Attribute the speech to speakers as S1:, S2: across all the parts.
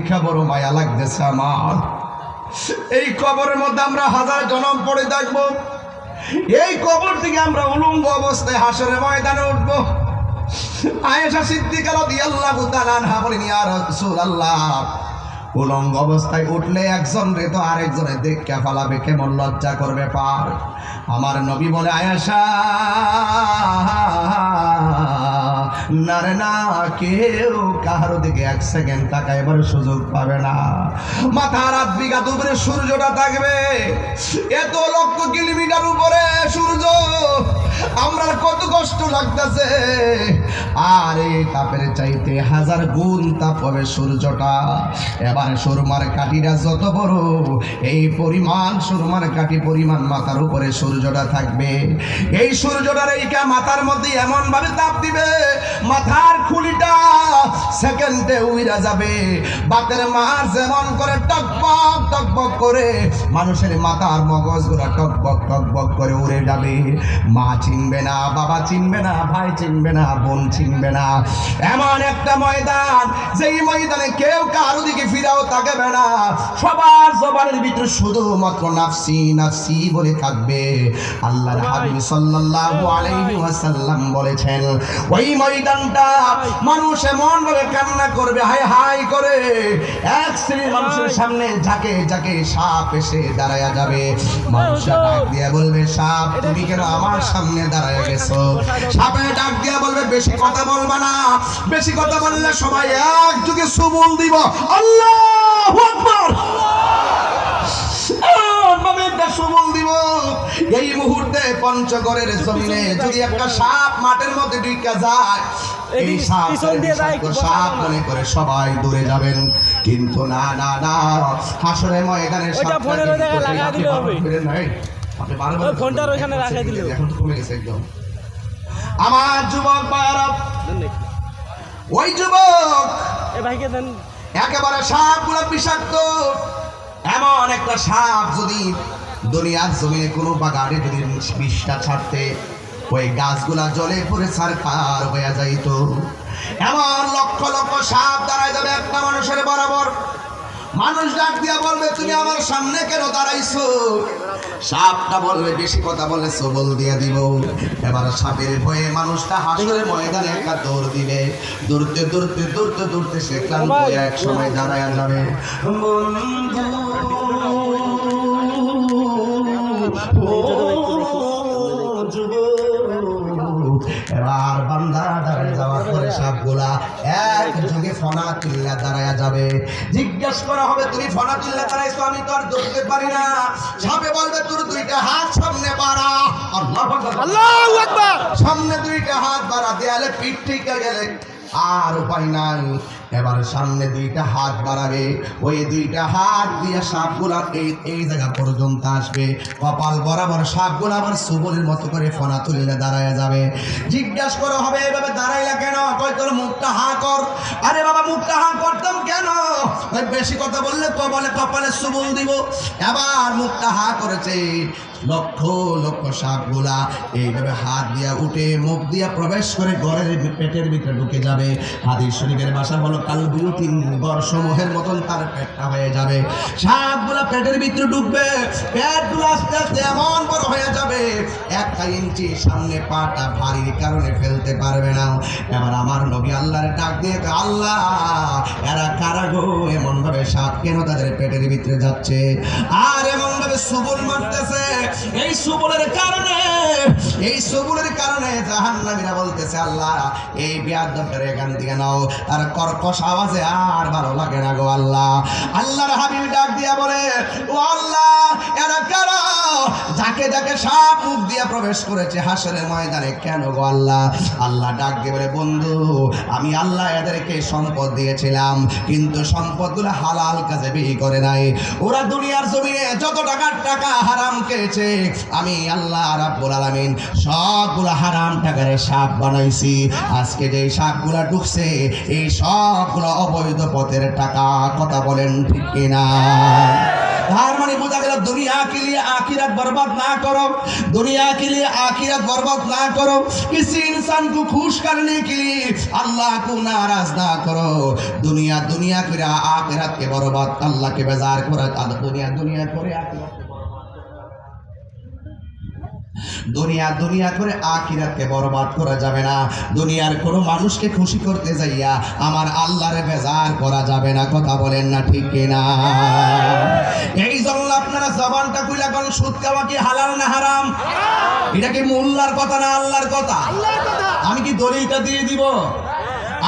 S1: দেখা বড় মায়া লাগতেছে আমার। এই কবরের মধ্যে আমরা হাজার জনম পড়ে থাকব। এই কবর থেকে আমরা উলঙ্গ অবস্থায় হাসরে ময়দানে উঠবো। আয়েশা সিদ্দিকা রাদিয়াল্লাহু তাআলা আনহা বলেন, ইয়া রাসূলুল্লাহ উলঙ্গ অবস্থায় উঠলে একজন রে তো আরেকজনে দেখে ফেলাবে কেমন লজ্জা করবে পার? আমার নবী বলে, আয়েশা না রে না, কেউ কাহারো দিকে এক সেকেন্ড সুযোগ পাবে না। রাত বিঘা দুপুরে সূর্যটা থাকবে। এত লক্ষ কিলোমিটার উপরে সূর্য, আমরা কত কষ্ট লাগতেছে। আর তাপের চাইতে হাজার গুণ তাপ হবে সূর্যটা। এবার সুরমার কাঠিটা যত বড়, এই পরিমাণ সুরমার কাঠি পরিমাণ মাথার উপরে সূর্যটা থাকবে। এই সূর্যটার এইটা মাথার মধ্যে এমন ভাবে তাপ দিবে, মাথার খুলিটা সেকেন্ডে উইরা যাবে। বাতের মার যেমন করে টকবক টকবক করে, মানুষের মাথার মগজগুলো টকবক টকবক করে উড়ে যাবে। মা চিনবে না, বাবা চিনবে না, ভাই চিনবে না, বোন চিনবে না। এমন একটা ময়দান, যেই ময়দানে কেউ কারও দিকে ফিরাও তাকাবে না। সবার জবানের ভিতরে শুধুমাত্র নাফসি নাফসি বলে থাকবে। আল্লাহর হাবিব সাল্লাল্লাহু আলাইহি ওয়াসাল্লাম বলেছেন ওই ময়দানটা মানুষ এমন ভাবে কান্না করবে হাই হাই করে। এক শ্রেণির মানুষের সামনে যাকে যাকে সাপ এসে দাঁড়ায়া যাবে। মানুষ ডাক দিয়ে বলবে সাপ তুমি কেন আমার সামনে দাঁড়ায় গেছো? সাপে ডাক দিয়ে বলবে বেশি কথা বলবা না। বেশি কথা বললে সবাই এক যুগে সুবল দিব। আল্লাহু এই মুহূর্তে পঞ্চগড়ের জমিনে যদি একটা সাপ মাঠের মধ্যে ঢুকা যায় এই সাপ
S2: পিছন দিয়ে যায় একটু বসা
S1: সাপ মনে করে সবাই দূরে যাবেন। কিন্তু না না না হাসরে ময়দানে
S2: ওইখানে রাখা দিলে।
S1: এখন কমে গেছে একদম। আমার যুবক ওই যুবক
S2: এ ভাইকে দেন।
S1: একেবারে সাপগুলো বিষাক্ত। এমন একটা সাপ যদি দুনিয়ার জমিনে কোনো বাগানে যদি বিষটা ছাড়তে ওই গাছগুলা জলে পড়ে সারকার হয়ে যাইত। এমন লক্ষ লক্ষ সাপ দাঁড়ায় যাবে একটা মানুষের বরাবর। মানুষ ডাক দিয়া বলবে, তুমি আমার সামনে কেন দাঁড়াইছো? সাপটা বলবে, বেশি কথা বলে সবল দিয়ে দিব। এবার সাপের ভয়ে মানুষটা হাসলে ময়দানে একটা দৌড় দিবে। দৌড়তে দৌড়তে দৌড়তে দৌড়তে সে ক্লান্ত এক সময় দাঁড়ায় যাবে। এবার বান্দা দাঁড়িয়ে যাওয়ার পরে সবগুলা এক যুগে ফনা কিল্লা দাঁড়ায় যাবে। জিজ্ঞেস করা হবে তুমি ফনা কিল্লা দাঁড়াইছো? আমি তো আর ধরতে পারি না। সাপে বলবে তোর দুইটা হাত সামনে বাড়া। আল্লাহ সামনে দুইটা হাত বাড়া দেয়ালে পিঠ টিকে গেলে আর উপায় নাই। এবার সামনে দুইটা হাত বাড়াবে। ওই দুইটা হাত দিয়ে সাপগুলার এই এই জায়গা পর্যন্ত আসবে। কপাল বরাবর সাপগুলো আবার সুবলের মতো করে ফোনা তুললে দাঁড়ায় যাবে। জিজ্ঞাসা করা, হবে এইভাবে দাঁড়াইলা কেন? কয় তোর মুখটা হা কর। আরে বাবা, মুখটা হা করতাম কেন? ওই বেশি কথা বললে কপালে কপালে সুবল দিব। এবার মুখটা হা করেছে। লক্ষ লক্ষ সাপগুলা এইভাবে হাত দিয়া উঠে, মুখ দিয়া প্রবেশ করে ঘরের পেটের ভিতরে ঢুকে যাবে। হাদিস শরীফের ভাষা হলো কাল সমূহের মতন তার পেটটা হয়ে যাবে। সাপগুলা পেটের ভিতরে ঢুকবে, পেটগুলো আস্তে আস্তে এমন বড় হয়ে যাবে, একটা ইঞ্চি সামনে পাটা ভারীর কারণে ফেলতে পারবে না। এবার আমার নবী আল্লাহর ডাক দিয়ে আল্লাহ, এরা কারা গো? সাপ কেন তাদের পেটের ভিতরে যাচ্ছে? আর এমন ভাবে সুবল মারতেছে। এই সুবলের কারণে, এই সুবলের কারণে জাহান্নামীরা বলতেছে, আল্লাহ, এই বিয়াদবের এখান থেকে নাও। আর আওয়াজে আর ভালো লাগে না গো আল্লাহ। আল্লাহর হাবিব ডাক বলে, ও আল্লাহ, এরা কারা? যাকে যাকে সাপ মুখ দিয়া প্রবেশ করেছে হাসরের ময়দানে, কেন গো আল্লাহ? আল্লাহ ডাক দিয়ে বলে, বন্ধু, আমি আল্লাহ এদেরকে সম্পদ দিয়েছিলাম, কিন্তু সম্পদগুলো হালাল কাজে বিক্রি করে নাই। ওরা দুনিয়ার জমিনে যত টাকার টাকা হারাম খেয়েছে, আমি আল্লাহ রাব্বুল আলামিন সবগুলো হারাম টাকারে সাপ বানাইছি। আজকে যে সাপগুলো ঢুকছে, এই সবগুলো অবৈধ পথের টাকা কথা বলেন ঠিক কিনা তার মানে বোঝা গেল দুনিয়া के लिए आखिरत बर्बाद ना करो दुनिया के लिए आखिरत बर्बाद ना करो किसी इंसान को खुश करने के लिए अल्लाह को नाराज ना करो दुनिया दुनिया করে आखिरत के बर्बाद अल्लाह के बेजार করে दुनिया दुनिया করে आखिरत দুনিয়া দুনিয়া করে আখিরাতকে বরবাদ করা যাবে না। দুনিয়ার কোনো মানুষকে খুশি করতে যাইয়া আমার আল্লাহরে বেজার করা যাবে না। কথা বলেন না ঠিক কিনা? এই জন্য আপনারা জবানটা কইলা কোন সুদ খাওয়া কি হালাল না হারাম? এটা কি মোল্লার কথা না আল্লাহর কথা। আমি কি দলিলটা দিয়ে দিব?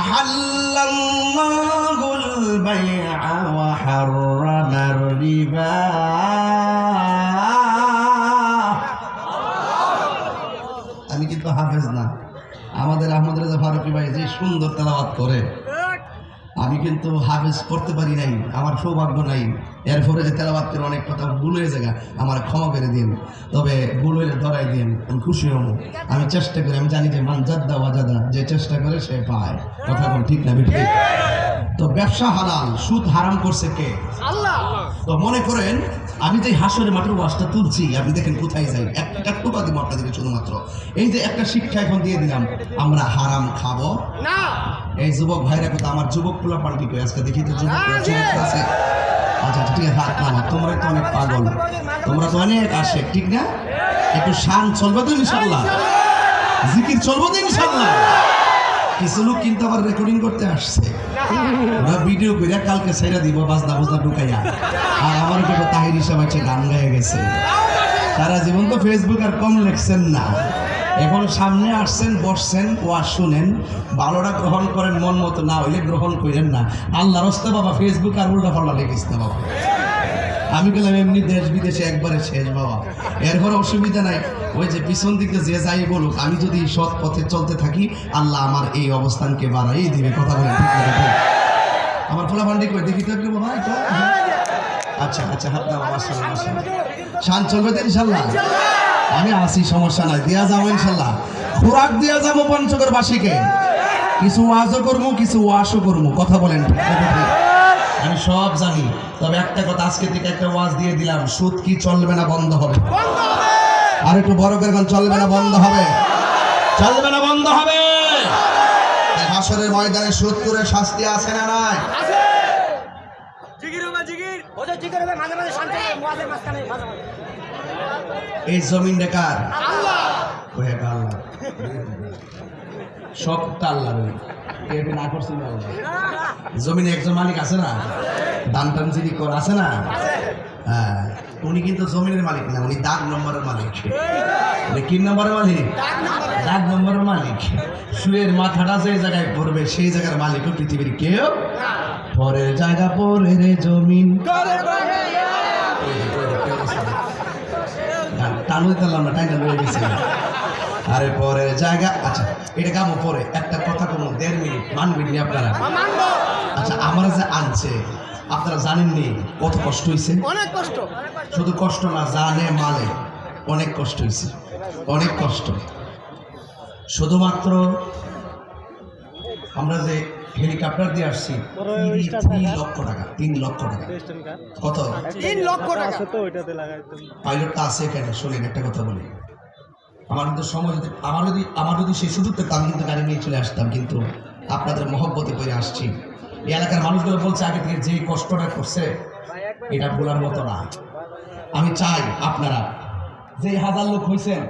S1: আহাল্লাল্লাহুল বাইআ ওয়া হাররামার রিবা আমি কিন্তু হাফেজ না আমাদের আহমদ রেজা ফারুকি ভাই যে সুন্দর তেলাওয়াত করে আমি কিন্তু হাফেজ করতে পারি নাই আমার সৌভাগ্য নাই। এরপরে যে তেলাওয়াত করে অনেক কথা ভুল হয়ে যায় আমার ক্ষমা করে দিন। তবে ভুল হইলে ধরাই দিন আমি খুশি হব। আমি চেষ্টা করি আমি জানি যে মান জাদ্দা ওয়াজাদা যে চেষ্টা করে সে পায়। কথা বল ঠিক না ঠিক তো ব্যবসা হালাল সুদ হারাম করছে কে?
S2: আল্লাহ।
S1: তো মনে করেন আমি যে হাসরে মাঠের ওয়াজটা তুলছি আপনি দেখেন কোথায় যাই। একটা টোকা দিব আপনাদেরকে শুধুমাত্র। এই যে একটা শিক্ষা এখন দিয়ে দিলাম আমরা হারাম খাব।
S2: না।
S1: এই যুবক ভাইরা কিন্তু আমার যুবক পোলা পাল্টি করে আজকে দেখি তো আছে। আচ্ছা আচ্ছা, ঠিক আছে হাত নামা তোমরা তো অনেক পাগল। তোমরা তো অনেক আসে ঠিক না? একটু শান চলবে তো ইনশাল্লাহ জিকির চলবে তো ইনশাল্লাহ কিছু লোক কিন্তু আবার রেকর্ডিং করতে আসছে। ওরা ভিডিও করে কালকে ছেড়ে দিব বাজনা বাজনা ঢুকাইয়া। আর আমার কিন্তু তাহির হিসাব আছে গান গায়ে গেছে। সারা জীবন তো ফেসবুক আর কম লেখছেন না। এখন সামনে আসছেন, বসছেন ওয়াজ শুনেন। ভালোটা গ্রহণ করেন, মন মতো না হইলে গ্রহণ করেন না। আল্লাহ রস্তে বাবা ফেসবুক আর উল্টা লেখিস না বাবা। আমি গেলাম এমনি দেশ বিদেশে একবারে শেষ বাবা। এরপর অসুবিধা নাই। ওই যে পিছন দিকে যে যাই বলুক, আমি যদি সৎ পথে চলতে থাকি, আল্লাহ আমার এই অবস্থানকে বাড়াই দিবে। কথা বলে আমার ফোলা ফান্ডি করে দেখি তো বাবা আচ্ছা আচ্ছা হাত দাও, মাশাআল্লাহ শান চলবে তো ইনশাল্লাহ আমি আসি সমস্যা নাই। দিয়া যাব ইনশাল্লাহ। খোরাক দিয়া যাব পঞ্চগড় বাসীকে। কিছু ওয়াজও করব কিছু ওয়াশও করব কথা বলেন আমি সব জানি, তবে একটা কথা আজকে থেকে একটা ওয়াজ দিয়ে দিলাম। সুদ কি চলবে না বন্ধ হবে? আর একটু বড় করে চলবে না বন্ধ হবে? চলবে না বন্ধ হবে? হাসরের ময়দানে সুদ করে শাস্তি আছে না নাই?
S2: জিগির জিগির। মাঝে মাঝে মাঝে মাঝে।
S1: এই জমিন
S2: আল্লাহ।
S1: ওই একটা আল্লাহ। না জমিনে একজন মালিক আছে না? দান টান যিনি কর আছে না? হ্যাঁ। উনি কিন্তু জমিনের মালিক না উনি দাগ নম্বরের মালিক। উনি কি নম্বরের মালিক? দাগ নম্বরের মালিক। শুয়ের মাথাটা যে জায়গায় পড়বে সেই জায়গার মালিকও পৃথিবীর কেউ পরের জায়গা পরে রে জমিন। টানু দিতাম না টাইনা লয়ে গেছে। আরে পরের জায়গা আচ্ছা এটা কামো পরে। একটা কথা কোনো দেড় মিনিট মানবেন নি আপনারা? আচ্ছা আমরা যে আনছে আপনারা জানেননি কত কষ্ট হয়েছে
S2: অনেক কষ্ট।
S1: শুধু কষ্ট না জানে মালে অনেক কষ্ট হয়েছে অনেক কষ্ট। শুধুমাত্র আমরা যে হেলিকপ্টার দিয়ে আসছি। তিন- লক্ষ টাকা তিন লক্ষ টাকা। কত?
S2: তিন লক্ষ টাকা।
S1: পাইলটটা আছে এখানে শোনেন একটা কথা বলি। আমার কিন্তু সময় যদি আমার যদি আমার যদি সেই সুযোগ পেতাম আমি কিন্তু গাড়ি নিয়ে চলে আসতাম কিন্তু আপনাদের মহব্বতে করে আসছি। এই এলাকার মানুষগুলো বলছে আগে থেকে যে কষ্টটা করছে এটা বলার মতো না। আমি চাই আপনারা যে হাজার লোক হয়েছেন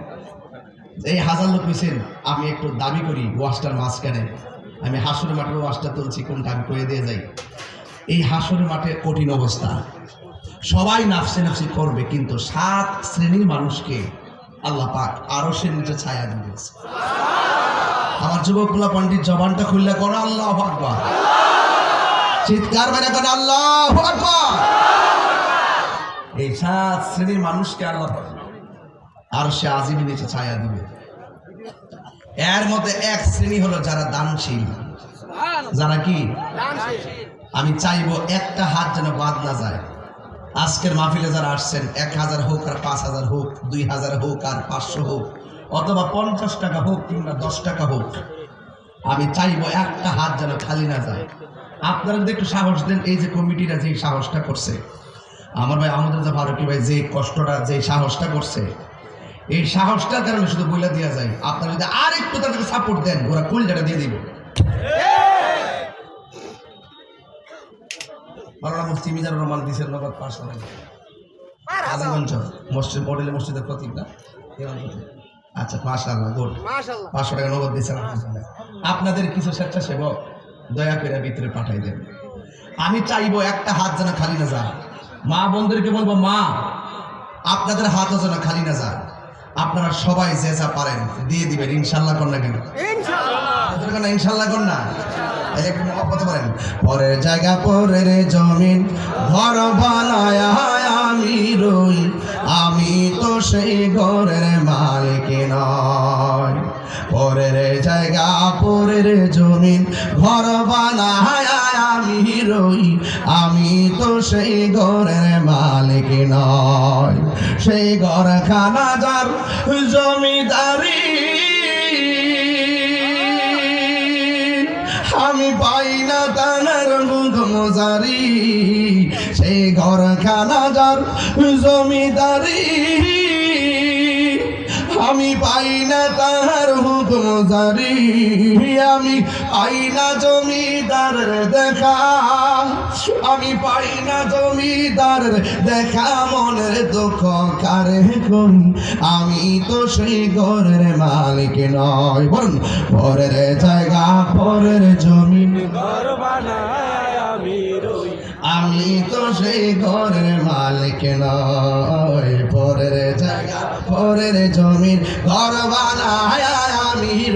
S1: এই হাজার লোক হয়েছেন আমি একটু দাবি করি ওয়াশটার মাঝখানে। আমি হাসুর মাঠের ওয়াশটা তুলছি কোনটা আমি কয়ে দিয়ে যাই। এই হাসুর মাঠে কঠিন অবস্থা। সবাই নাফসে নাফসি করবে, কিন্তু সাত শ্রেণির মানুষকে আল্লাহ পাক আরও সে নিচে ছায়া দিয়েছে। আমার যুবকগুলা পণ্ডিত, জবানটা খুললে করো, আল্লাহ আকবার। চিৎকার মেরে করে, আল্লাহ আকবার। এই সাত শ্রেণির মানুষকে আল্লাহ আর সে আজিমি নিচে ছায়া দিবে। এর মধ্যে এক শ্রেণি হলো যারা দানশীল। যারা কি? আমি চাইব একটা হাত যেন বাদ না যায়। আজকের মাহফিলে যারা আসছেন এক হাজার হোক আর পাঁচ হাজার হোক দুই হাজার হোক আর পাঁচশো হোক অথবা পঞ্চাশ টাকা হোক কিংবা দশ টাকা হোক আমি চাইব একটা হাত যেন খালি না যায়। আপনারা যদি একটু সাহস দেন এই যে কমিটিরা যে সাহসটা করছে। আমার ভাই আমাদের যে ফারুকি ভাই যে কষ্টটা যে সাহসটা করছে এই সাহসটার কারণে শুধু বইলা দেওয়া যায় আপনারা যদি আর একটু তাদেরকে সাপোর্ট দেন ওরা কুলজাটা দিয়ে দিবে। মাওলানা মুফতি মিজানুর রহমান দিছেন নগদ পাঁচশো টাকা। আজাগঞ্জ মসজিদ মডেলে মসজিদের প্রতীক না? আচ্ছা মাশাআল্লাহ গুড। পাঁচশো টাকা নগদ দিচ্ছেন আপনাদের কিছু স্বেচ্ছাসেবক দয়া করে ভিতরে পাঠাই দেন। আমি চাইব একটা হাত যেন খালি না যায়। মা বোনদেরকে বলব মা আপনাদের হাতও যেন খালি না যায়। আপনারা সবাই যে যা পারেন দিয়ে দিবেন। ইনশাল্লাহ কর না কেন? ইনশাল্লাহ। কর না পরের জায়গা পরের জমিন ঘর বানায় আমি রই। আমি তো সেই ঘরের মালিক নয় পরের জায়গা পরের জমিন ঘর বানায় রই, আমি তো সেই ঘরের মালিক নয় সেই ঘর খানা যার জমিদারি। আমি পাই না তানার মজারি। সেই ঘর খানা যার জমিদারি। আমি পাই না তাহার হুকুম জারি। আমি পাই না জমিদারের দেখা। আমি পাই না জমিদারের দেখা মনের দুঃখ কারে আমি তো সেই ঘরের মালিক নয় বলুন পরের জায়গা পরের জমি।
S2: ঘর বানায় আমি রই।
S1: আমি তো সেই ঘরের মালিক নয় পরের জায়গা পরের জমির ঘর বানায়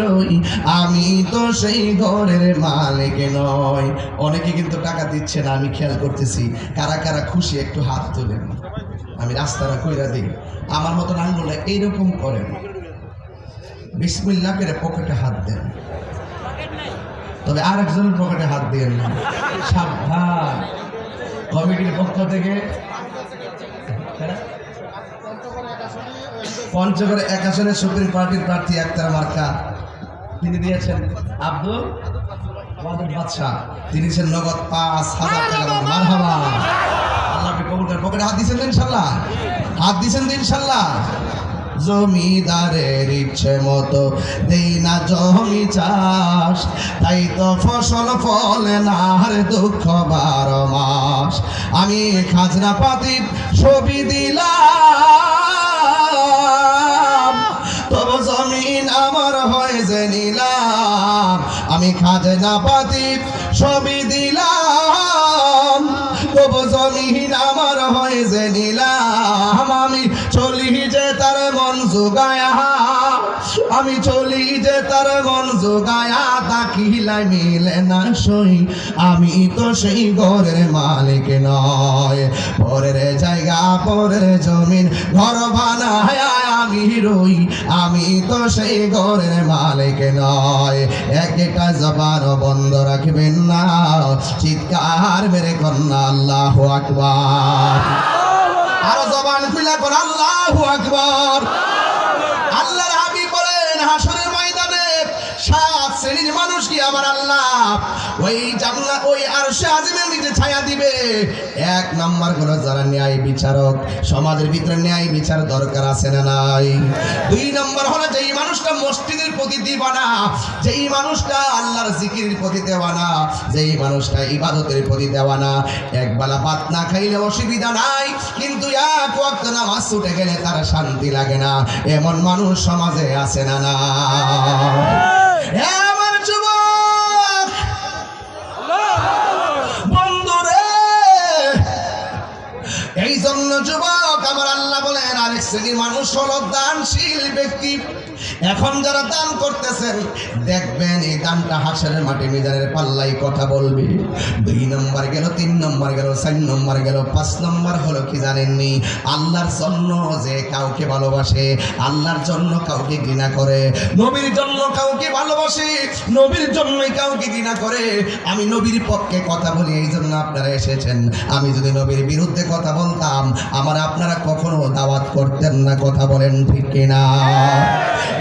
S1: রই আমি তো সেই ঘরের মালিক নয় অনেকে কিন্তু টাকা দিচ্ছে না, আমি খেয়াল করতেছি। কারা কারা খুশি একটু হাত তোলেন। আমি রাস্তাটা কইরা দিই। আমার মতন আঙ্গুলে এইরকম করেন। বিসমিল্লা করে পকেটে হাত দেন। তবে আর একজনের পকেটে হাত দিয়ে না। সাবধান। কমিটির পক্ষ থেকে পঞ্চগড় এক আসনে সুপ্রিম পার্টির প্রার্থী একতারা মার্কা। তিনি দিয়েছেন আব্দুল তিনি নগদ পাঁচ হাজার টাকা মারহাবা। কবুল করেন। পকেটে হাত দিয়েছেন ইনশাল্লাহ হাত দিয়েছেন তো ইনশাল্লাহ জমিদারের ইচ্ছে মতো দেই না জমি চাষ। তাই তো ফসল ফলে না আর দুঃখ বারো মাস। আমি খাজনা পাতি ছবি দিলাম। হয় যে নিলাম, আমি খাজনা পাতি ছবি দিলাম। তবু জমিন আমার হয় যে নিলাম, আমি চলি যে তার মন জোগায়া, আমি চলি যে তার মন জোগায়া তাকিলাই মিলে না সই, আমি তো সেই ঘরের মালিক নয়। পরের জায়গা, পরের জমিন, ঘর বানায় আমি রই আমি তো সেই ঘরের মালিক নয়। একটা জবান বন্ধ রাখবেন না। চিৎকার মেরে কন্যা, আল্লাহ আকবার। আরও জবান খুলে কর আল্লাহ আকবার। আল্লাহর হাবিব বলেন হাসরের ময়দানে সাত শ্রেণির মানুষ কি আমার আল্লাহ? ওই জান্নাত ওই আরশে আজিমের নিচে ছায়া দিবে। এক নাম্বার হলো যারা ন্যায় বিচারক, সমাজের ভিতরে ন্যায় বিচার দরকার আছে না নাই? দুই নম্বর হলো যেই মানুষটা মসজিদের প্রতি দিবানা, যেই মানুষটা আল্লাহর জিকিরের প্রতি দেওয়ানা, যেই মানুষটা ইবাদতের প্রতি দেওয়ানা। এক বেলা ভাত না খাইলে অসুবিধা নাই, কিন্তু এক ওয়াক্ত নামাজ ছুটে গেলে তার শান্তি লাগে না। এমন মানুষ সমাজে আছে না না জন্য যুবক আমার আল্লাহ বলেন আরেক শ্রেণির মানুষ হলো দানশীল ব্যক্তি। এখন যারা দান করতেছেন, দেখবেন এই দানটা হাসরের মাটি মিজানের পাল্লাই কথা বলবে। দুই নম্বর গেল, তিন নম্বর গেল, চার নম্বর গেল, পাঁচ নম্বর হলো কি জানেননি? আল্লাহর জন্য যে কাউকে ভালোবাসে, আল্লাহর জন্য কাউকে ঘৃণা করে। নবীর জন্য কাউকে ভালোবাসে, নবীর জন্যই কাউকে ঘৃণা করে। আমি নবীর পক্ষে কথা বলি, এই জন্য আপনারা এসেছেন। আমি যদি নবীর বিরুদ্ধে কথা বলতাম, আমার আপনারা কখনো দাওয়াত করতেন না, কথা বলেন ঠিক কিনা?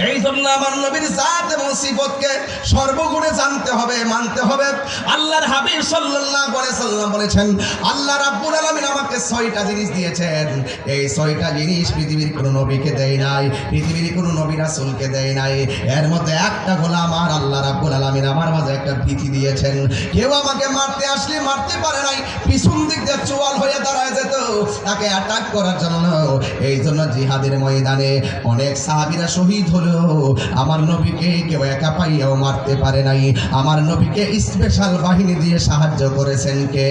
S1: Hey, জন্য আমার নবীর জাত এবং সিফতকে সর্বগুণে জানতে হবে, মানতে হবে। আল্লাহর হাবিব সাল্লাল্লাহু আলাইহি সাল্লাম বলেছেন, আল্লাহ রাব্বুল আলামিন আমাকে ছয়টা জিনিস দিয়েছেন। এই ছয়টা জিনিস পৃথিবীর কোনো নবীকে দেয় নাই, পৃথিবীর কোনো নবী রাসূলকে দেয় নাই। এর মধ্যে একটা হলো আমার আল্লাহ রাব্বুল আলামিন আমার মাঝে একটা ভীতি দিয়েছেন। কেউ আমাকে মারতে আসলে মারতে পারে নাই, পিছন দিক দিয়ে চোয়াল হয়ে দাঁড়ায় যেত, তাকে অ্যাটাক করার জন্য। এই জন্য জিহাদের ময়দানে অনেক সাহাবীরা শহীদ হলো। আমার নবীকে কেউ একা পাইয়াও মারতে পারে নাই। আমার নবীকে স্পেশাল বাহিনী দিয়ে সাহায্য করেছেন কে?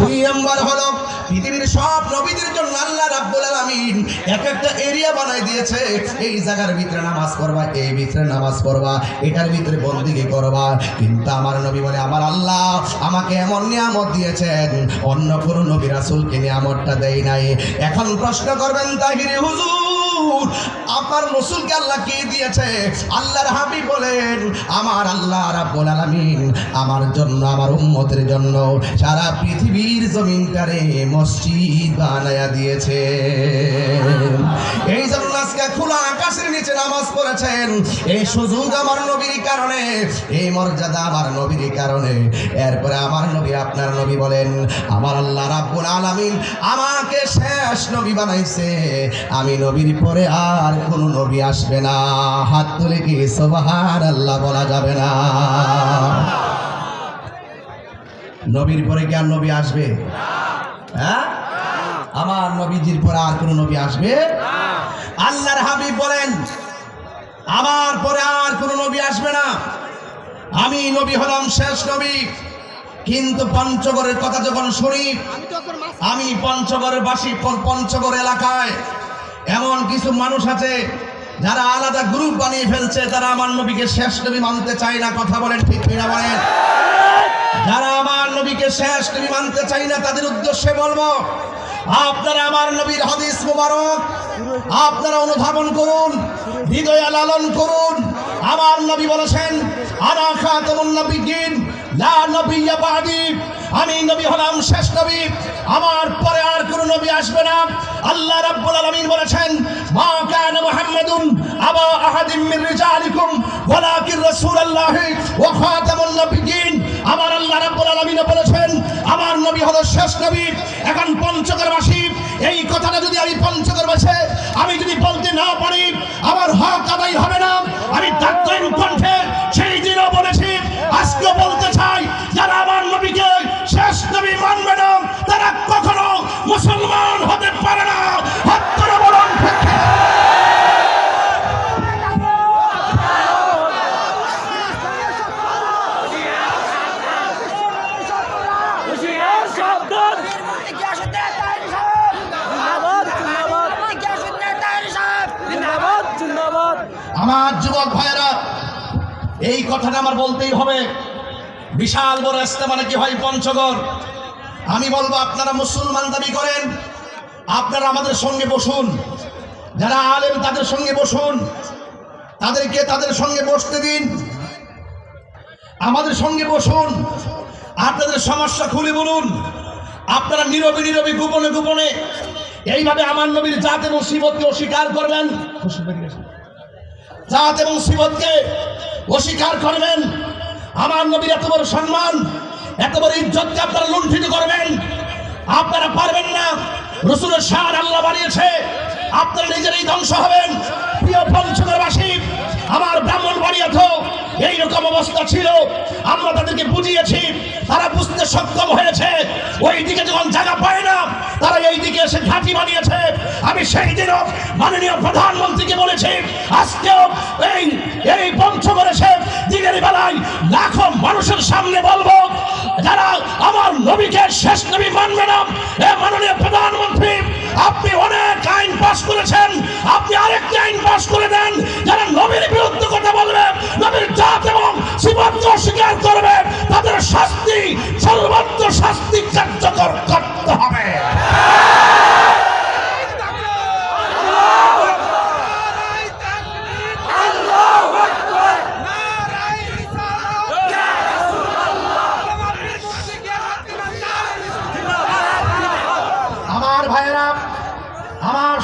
S1: দুই নম্বর হলো, পৃথিবীর সব নবীদের জন্য আল্লাহ রাব্বুল আলামিন এক একটা এরিয়া বানাই দিয়েছে। এই জায়গার ভিতরে নামাজ পড়বা, এই ভিতরে নামাজ পড়বা, এটার ভিতরে বন্দিগি করবা। কিন্তু আমার নবী বলে, আমার আল্লাহ আমাকে এমন নিয়ামত দিয়েছেন অন্য কোনো নবী রাসূলকে নিয়ামতটা দেয় নাই। এখন প্রশ্ন করবেন, তাহিরে হুজুর আপনার রসুলকে আল্লাহ কি দিয়েছে? আল্লাহর হাবি বলেন, আমার আল্লাহ রাব্বুল আলামিন আমার জন্য, আমার উম্মতের জন্য সারা পৃথিবীর জমিনটারে মসজিদ বানায়া দিয়েছে। এই জন্য আজকে খোলা আকাশের নিচে নামাজ পড়েছেন। এই সুযোগ আমার নবীর কারণে, এই মর্যাদা আমার নবীর কারণে। এরপরে আমার নবী আপনার নবী বলেন, আমার আল্লাহ রাব্বুল আলামিন আমাকে শেষ নবী বানাইছে। আমি নবীর পরে আর কোন নবী আসবে না। হাত তুলে কি সুবহান আল্লাহ বলা যাবে না? নবীর পরে কি আর নবী আসবে? হ্যাঁ? আমার নবীজির পরে আর কোন নবী আসবে? আল্লাহর হাবিব বলেন, আমার পরে আর কোন নবী আসবে না। আমি নবী হলাম শেষ নবী। কিন্তু পঞ্চগড়ের কথা যখন শুনি, আমি পঞ্চগড়ের বাসী পঞ্চগড় এলাকায় এমন কিছু মানুষ আছে, যারা আলাদা গ্রুপ বানিয়ে ফেলছে, তারা আমার নবীকে শেষ নবী মানতে চায় না। কথা বলেন ঠিক কিনা বলেন? যারা আমার নবীকে শেষ নবী মানতে চাই না, তাদের উদ্দেশ্যে বলব আপনারা আমার নবীর হাদিস মুবারক, আপনারা অনুধাবন করুন, হৃদয়ে লালন করুন। আমার নবী বলেছেন আনা খাতামুন নবিয়্যিন, লা নবিয়্যা বাদি। আমি নবী হলাম শেষ নবী। আমার পরে আর কোনো নবী আসবে না। আল্লাহ রাব্বুল আলামিন বলেছেন, মা কানা মুহাম্মাদুন আবা আহাদিম মিন রিজালিকুম। ওয়ালাকিন রাসূলুল্লাহি ওয়া খাতামুন নবিয়্যিন। আমার আল্লাহ রাব্বুল আলামিন বলেছেন, আমার নবী হলো শেষ নবী, এখন পঞ্চগড়বাসী এই কথাটা যদি আমি পঞ্চগড়বাসে আমি যদি বলতে না পারি, আমার হক আদায় হবে না। আমি দাত্তইন কণ্ঠে সেই দিনও বলেছি আজকে বলতে চাই, যারা আমার নবীকে শেষ নবী মানবে না, তারা কখনো মুসলমান হতে পারে না। হাত করে বলুন আমার যুবক ভাইয়েরা, এই কথাটা আমার বলতেই হবে। বিশাল বড় রাস্তা মানে কি হয় পঞ্চগড়? আমি বলব, আপনারা মুসলমান দাবি করেন, আপনারা আমাদের সঙ্গে বসুন। যারা আলেম, তাদের সঙ্গে বসুন। তাদেরকে তাদের সঙ্গে বসতে দিন। আমাদের সঙ্গে বসুন। আপনাদের সমস্যা খুলে বলুন। আপনারা নীরবে নীরবে গোপনে গোপনে, এইভাবে আমার নবীর জাত এবং শিবতকে অস্বীকার করবেন। জাত এবং সিবতকে অস্বীকার করবেন। আমার নবীর এত বড় সম্মান, এত বড় ইজ্জতকে আপনারা লুণ্ঠিত করবেন। আপনারা পারবেন না। রসুলের সার আল্লাহ বানিয়েছে। আপনারা নিজেরাই ধ্বংস হবেন। প্রিয় পঞ্চগড়বাসী আমার ব্রাহ্মণ বাড়িয়াতেও এইরকম অবস্থা ছিল। আমরা তাদেরকে বুঝিয়েছি, তারা বুঝতে সক্ষম হয়েছে। ওই দিকে যখন জায়গা পায় না, তারা এই দিকে এসে ঘাঁটি বানিয়েছে। আমি সেই দিনও মাননীয় প্রধানমন্ত্রীকে বলেছি, আজকেও এই এই পঞ্চগড়ে এসে দিনের বেলায় লাখো মানুষের সামনে বলব, যারা আমার নবীকে শেষ নবী মানবে না। এ মাননীয় প্রধানমন্ত্রী আপনি অনেক আইন পাশ করেছেন। আপনি আরেকটি আইন পাশ করে দেন, যারা নবীর বিরুদ্ধে কথা বলবে, নবীর জাত এবং শিবত্ব স্বীকার করবে, তাদের শাস্তি সর্বোচ্চ শাস্তি কার্যকর করতে হবে।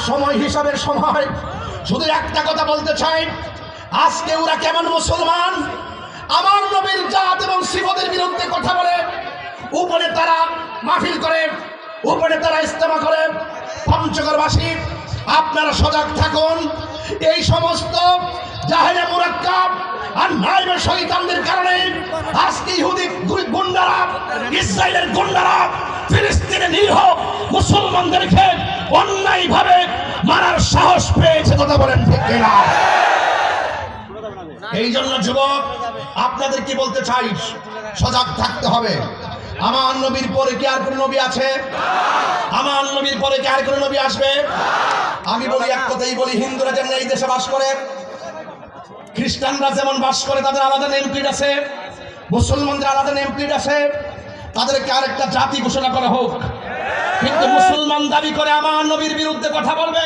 S1: সময় হিসাবের সময়। শুধু একটা কথা বলতে চাই। আজকে ওরা কেমন মুসলমান? আমার নবীর জাত এবং শিবদের বিরুদ্ধে কথা বলে, উপরে তারা মাহফিল করে, উপরে তারা ইস্তেমা করে। পঞ্চগড়বাসী, আপনারা সজাগ থাকুন। এই সমস্ত জাহেলে মুরাক্কাব আর নাইবে শয়তানদের কারণে আজকে ইহুদি গুন্ডারা ইসরায়েলের গুন্ডারা, ফিলিস্তিনে নিরীহ মুসলমানদেরকে অন্যায়ভাবে মারার সাহস পেয়েছে কথা বলেন ঠিক কিনা? এই জন্য যুবক, আপনাদের কি বলতে চাই? সজাগ থাকতে হবে। আমার নবীর পরে কি আর কোনো নবী আছে? আমার নবীর পরে কি আর কোনো নবী আসবে? আমি বলি এক কথাই বলি, হিন্দুরা যেমন এই দেশে বাস করে, খ্রিস্টানরা যেমন বাস করে, তাদের আলাদা নেম প্লেট আছে। মুসলমানদের আলাদা নেম প্লেট আছে। তাদেরকে আরেকটা জাতি ঘোষণা করা হোক। কিন্তু মুসলমান দাবি করে আমার নবীর বিরুদ্ধে কথা বলবে,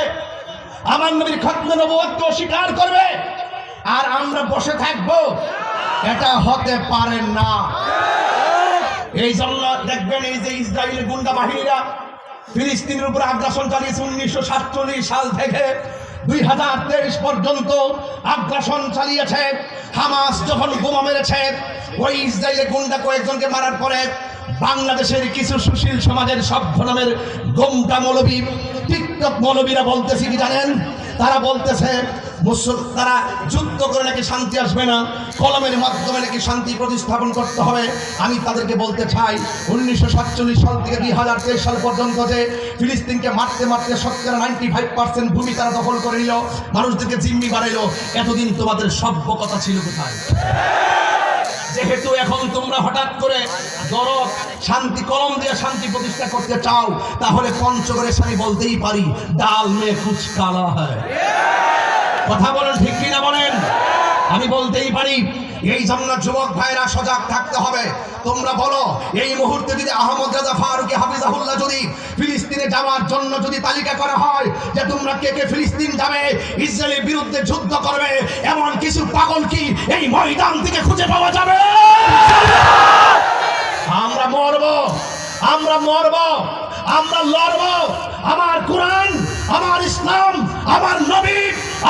S1: আমার নবীর খত্ম নবুয়কে অস্বীকার করবে, আর আমরা বসে থাকব, এটা হতে পারে না। এই জন্য দেখবেন এই যে ইসরায়েলের গুন্ডা বাহিনীরা ফিলিস্তিনের উপর আগ্রাসন চালিয়েছে উনিশশো সাতচল্লিশ সাল থেকে। দুই হাজার তেইশ পর্যন্ত আগ্রাসন চালিয়েছে। হামাস যখন বোমা মেরেছে, ওই ইসরায়েলের গুন্ডা কয়েকজনকে মারার পরে বাংলাদেশের কিছু সুশীল সমাজের সভ্য নামের গোমটা মৌলবী, টিকটক মৌলবীরা বলতেছে কি জানেন? তারা বলতেছে তারা যুদ্ধ করে নাকি শান্তি আসবে না, কলমের মাধ্যমে নাকি শান্তি প্রতিস্থাপন করতে হবে। আমি তাদেরকে বলতে চাই, উনিশশো সাতচল্লিশ সাল থেকে দুই হাজার তেইশ সাল পর্যন্ত যে ফিলিস্তিনকে মারতে মারতে শতকরা নাইনটি ফাইভ পার্সেন্ট ভূমি তারা দখল করে নিল, মানুষদেরকে জিম্মি বাড়াইল এতদিন তোমাদের সভ্য কথা ছিল কোথায়? যেহেতু এখন তোমরা হঠাৎ করে দরদ, শান্তি কলম দিয়ে শান্তি প্রতিষ্ঠা করতে চাও, তাহলে পঞ্চগড়ের সারি বলতেই পারি, ডাল মে কুচ কালা হয়। কথা বলেন ঠিক কিনা বলেন? আমি বলতেই পারি, এই জন্য যুবক ভাইরা সজাগ থাকতে হবে। তোমরা বলো, এই মুহূর্তে যদি আহমদ রাজা ফারুকি হাফিজাহুল্লাহ যদি ফিলিস্তিনে যাওয়ার জন্য যদি তালিকা করা হয় যে তোমরা কে কে ফিলিস্তিন যাবে, ইসরায়েলের বিরুদ্ধে যুদ্ধ করবে, এমন কিছু পাগল কি এই ময়দান থেকে খুঁজে পাওয়া যাবে? আমরা মরব আমরা মরব, আমরা লড়ব। আমার কোরআন আমার ইসলাম, আমার নবী,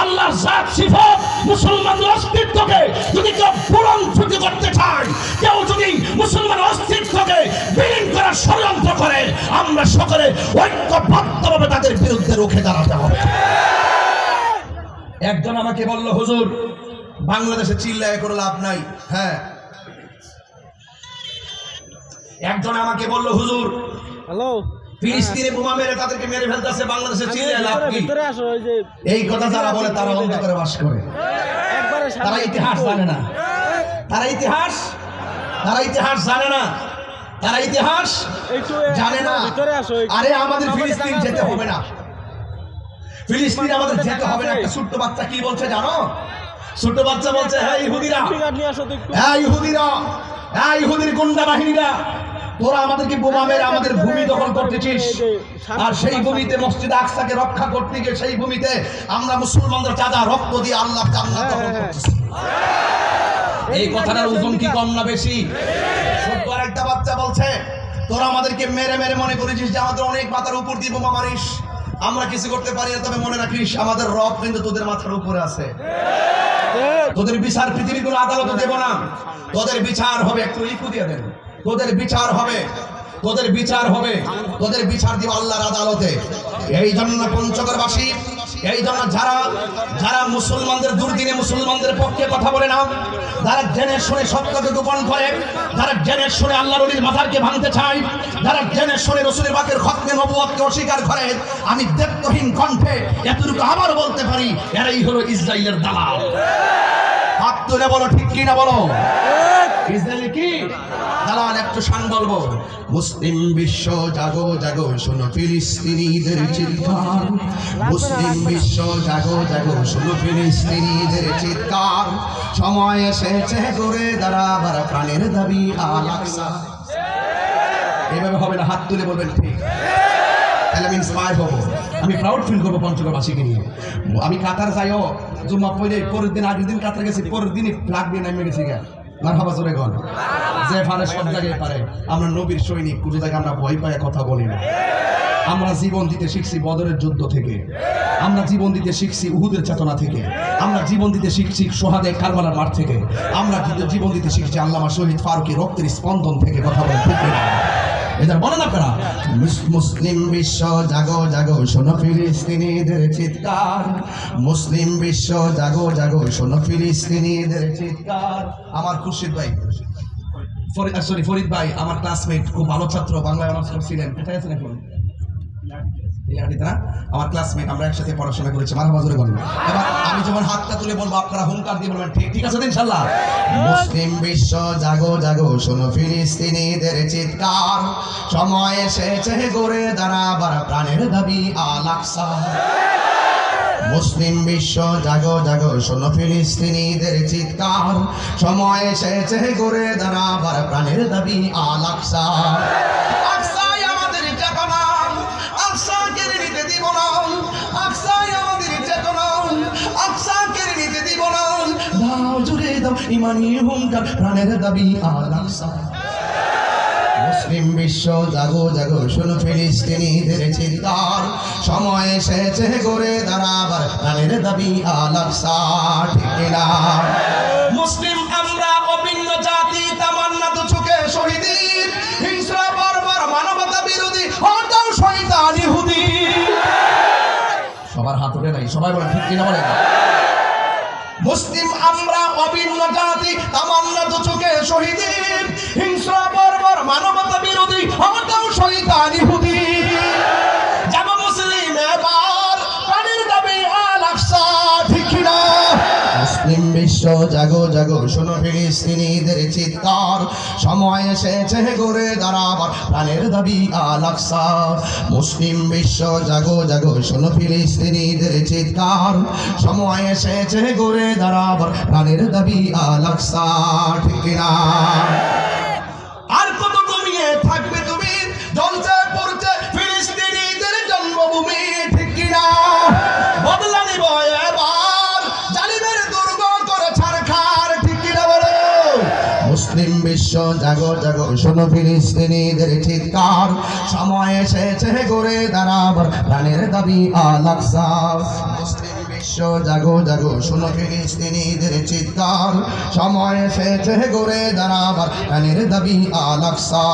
S1: আল্লাহর জাত, সিফত, মুসলমানদের অস্তিত্বকে যদি কেউ পূরণ ছুটি করতে চায়, কেউ যদি মুসলমান অস্তিত্বকে বিলীন করার ষড়যন্ত্র করে, আমরা সকলে ঐক্যবদ্ধভাবে তাদের বিরুদ্ধে রুখে দাঁড়াতে হবে। একজন আমাকে বলল, হুজুর, বাংলাদেশে চিল্লায় করে লাভ নাই। হ্যাঁ। একজন আমাকে বলল, হুজুর
S3: হ্যালো
S1: ফিলিস্তিনে বোমা মেরে তাদেরকে মেরে ফেলতেছে বাংলাদেশে চিল্লায় লাভ কি এই কথা যারা বলে তারা অন্ধকারে বাস করে। তারা ইতিহাস জানে না। তারা ইতিহাস তারা ইতিহাস জানে না। তারা ইতিহাস জানে না। আরে আমাদের ফিলিস্তিন যেতে হবে না। ফিলিস্তিন আমাদের যেতে হবে না। একটা ছোট্ট বাচ্চা কি বলছে জানো? ছোট্ট বাচ্চা বলছে হ্যাঁ ইহুদিরা। হ্যাঁ ইহুদিরা। হ্যাঁ ইহুদির গুন্ডা বাহিনীরা। তোরা আমাদেরকে বোমা মেরে আমাদের ভূমি দখল করতেছিস। আর সেই ভূমিতে মসজিদ আকসাকে রক্ষা করতে গিয়ে সেই ভূমিতে আমরা মুসলমানদের চাঁদা রক্ত দিয়ে আল্লাহ কান্না দখল করতেছি। এই কথাটার ওজন কি কম না বেশি? ছোট্ট একটা বাচ্চা বলছে তোরা আমাদেরকে মেরে মেরে মনে করেছিস যে আমাদের অনেক মাথার উপর দিয়ে বোমা মারিস। আমরা কিছু করতে পারি না তবে মনে রাখিস আমাদের রব কিন্তু তোদের মাথার উপরে আছে। তোদের বিচার পৃথিবীর কোনো আদালতে দেব না। তোদের বিচার হবে একটু ইকু দিয়ে দেন। তোদের বিচার হবে। তোদের বিচার হবে। তোদের বিচার দিব আল্লাহর আদালতে। এই জন্য পঞ্চগড়বাসী, এই জন্য যারা যারা মুসলমানদের দুর্দিনে মুসলমানদের পক্ষে কথা বলে না, যারা জেনে শুনে সত্যকে গোপন করে, যারা জেনে শুনে আল্লাহ রলির মাথারকে ভাঙতে চায়, যারা জেনে শুনে রসুলের বাকের খতমে নবুয়তকে অস্বীকার করে, আমি দেবহীন কণ্ঠে এতটুকু আবার বলতে পারি, এরাই হলো ইসরায়েলের দালাল। হাত তুলে বলো ঠিক কি না বলো ইসরায়েলি কি? দালাল একটু শান বলব। মুসলিম বিশ্ব জাগো জাগো শোনো ফিলিস্তিনিদের চিৎকার। মুসলিম বিশ্ব জাগো জাগো শোনো ফিলিস্তিনিদের চিৎকার। সময় এসেছে করে দাঁড়াবার প্রাণের দাবি আল এভাবে হবে না হাত তুলে বলবেন ঠিক। তাহলে আমি ইন্সপায়ার হব। আমি প্রাউড ফিল করব পঞ্চগড়বাসীকে নিয়ে। আমি কাতার যাইও, জুম্মা পরের দিন আগের দিন কাতার গেছি, পরের দিনই ফ্লাগ দিয়ে নামে গেছি গা। মারহাবা জোরে গন যে সব জায়গায় পারে, আমরা নবীর সৈনিক, কোনো জায়গায় আমরা ভয় পায় কথা বলি না। আমরা জীবন দিতে শিখছি বদরের যুদ্ধ থেকে। আমরা জীবন দিতে শিখছি উহুদের চেতনা থেকে। আমরা জীবন দিতে শিখছি সোহাদে কারবালার মাঠ থেকে। আমরা জীবন দিতে শিখছি আল্লামা শহীদ ফারুকি রক্তের স্পন্দন থেকে কথা বলে এটা বলেন আপনারা? মুস- মুসলিম বিশ্ব জাগো জাগো, শোনো ফিলিস্তিনিদের চিৎকার। মুসলিম বিশ্ব জাগো জাগো, শোনো ফিলিস্তিনিদের চিৎকার। আমার খুশির ভাই সরি ফরিদ ভাই, আমার ক্লাসমেট খুব ভালো ছাত্র, বাংলায় অনার্স করছিলেন। কোথায় আছেন এখন? আমার ক্লাসমেট আমরা একসাথে পড়াশোনা করেছি, মাথা বাজরে এবার আমি যখন হাতটা তুলে বলব, আপনারা হুঙ্কার দিয়ে বলবেন, ঠিক ঠিক আছে ইনশাল্লাহ মুসলিম বিশ্ব, জাগো জাগো, শোনো ফিলিস্তিনিদের চিৎকার। সময় এসেছে গড়ে দাঁড়াবার প্রাণের দাবি আল আকসা। মুসলিম বিশ্ব, জাগো জাগো, শোনো ফিলিস্তিনিদের চিৎকার। সময় এসেছে গড়ে দাঁড়াবার প্রাণের দাবি আল ইমানি হুঙ্কার, প্রাণের দাবি আল আকসা মুসলিম বিশ্ব, জাগো জাগো, শোনো ফিলিস্তিনিদের চিৎকার। সময় এসেছে গড়ে দাঁড়াবার, প্রাণের দাবি আলাকসা ঠিক না? মুসলিম আমরা অভিন্ন জাতি, তামান্না তো চোখে শহীদিন হিংস্র, বর্বর মানবতা বিরোধী হটাও শয়তান, ইহুদি। সবার হাত উঠে নাই, সবাই বলে, ঠিক কিনা বলে? মুসলিম আমরা মানবতা বিরোধী হতাও শহীদ ইহুদি। বিশ্ব জাগো জাগো, শোনো ফিলিস্তিনিদের চিৎকার। সময় এসেছে করে দাঁড়াবার, প্রাণের দাবি আলাকসা মুসলিম বিশ্ব, জাগো জাগো, শোনো ফিলিস্তিনিদের চিৎকার। সময় এসেছে করে দাঁড়াবার, প্রাণের দাবি আলাকসা ঠিক না জাগো জাগো, শোনো ফিলিস্তিনিদের চিৎকার। সময় এসেছে গড়ে দাঁড়াবার, প্রাণের দাবি আলাকসা মুসলিম বিশ্ব জাগো জাগো, শোনো ফিলিস্তিনিদের চিৎকার। সময় এসেছে গড়ে দাঁড়াবার, প্রাণের দাবি আলাকসা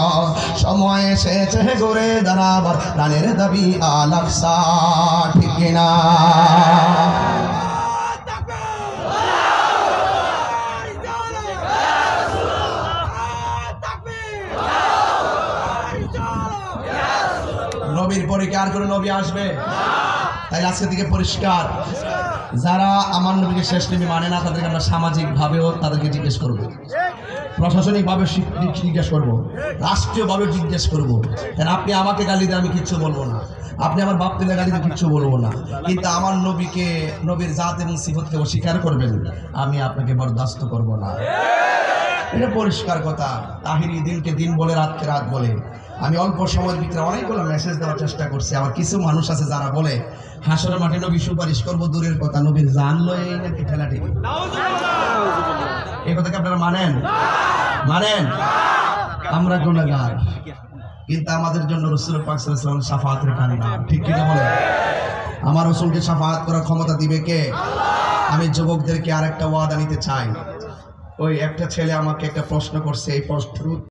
S1: সময় এসেছে গড়ে দাঁড়াবার, প্রাণের দাবি আলাকসা ঠিক না পরে কি আর কোনো নবী আসবে? তাই আজকে দিকে পরিষ্কার। যারা আমার নবীকে শেষ নবী মানে না, তাদেরকে আমরা সামাজিকভাবেও তাদেরকে জিজ্ঞেস করব। প্রশাসনিকভাবে জিজ্ঞেস করব। রাষ্ট্রীয়ভাবে জিজ্ঞেস করব। কেন আপনি আমাকে গালি দিয়ে আমি কিচ্ছু বলব না। আপনি আমার বাপ তুলে গালি দিয়ে কিচ্ছু বলব না। কিন্তু আমার নবীকে, নবীর জাত এবং সিফতকে অস্বীকার করবেন, আমি আপনাকে বরদাস্ত করব না। এটা পরিষ্কার কথা। তাহিরি দিনকে দিন বলে, রাতকে রাত বলে। আমি অল্প সময়ের ভিতরে অনেকগুলো মেসেজ দেওয়ার চেষ্টা করছি। আবার কিছু মানুষ আছে যারা বলে, হাসরের মাঠে নবী সুপারিশ করব, দূরের কথা। নবীর জান লয়ে নাকি ঠেলাঠেলি। এই কথা কি আপনারা মানেন? মানেন? আমরা গুণাগার। কিন্তু আমাদের জন্য রসুল পাক সাল্লাল্লাহু আলাইহি সাফাতের কান্না ঠিক কিনা বলেন? আমার রসুলকে সাফাত করার ক্ষমতা দিবে কে? আমি যুবকদেরকে আর একটা ওয়াদা নিতে চাই। ওই একটা ছেলে আমাকে একটা প্রশ্ন করছে, এই প্রশ্ন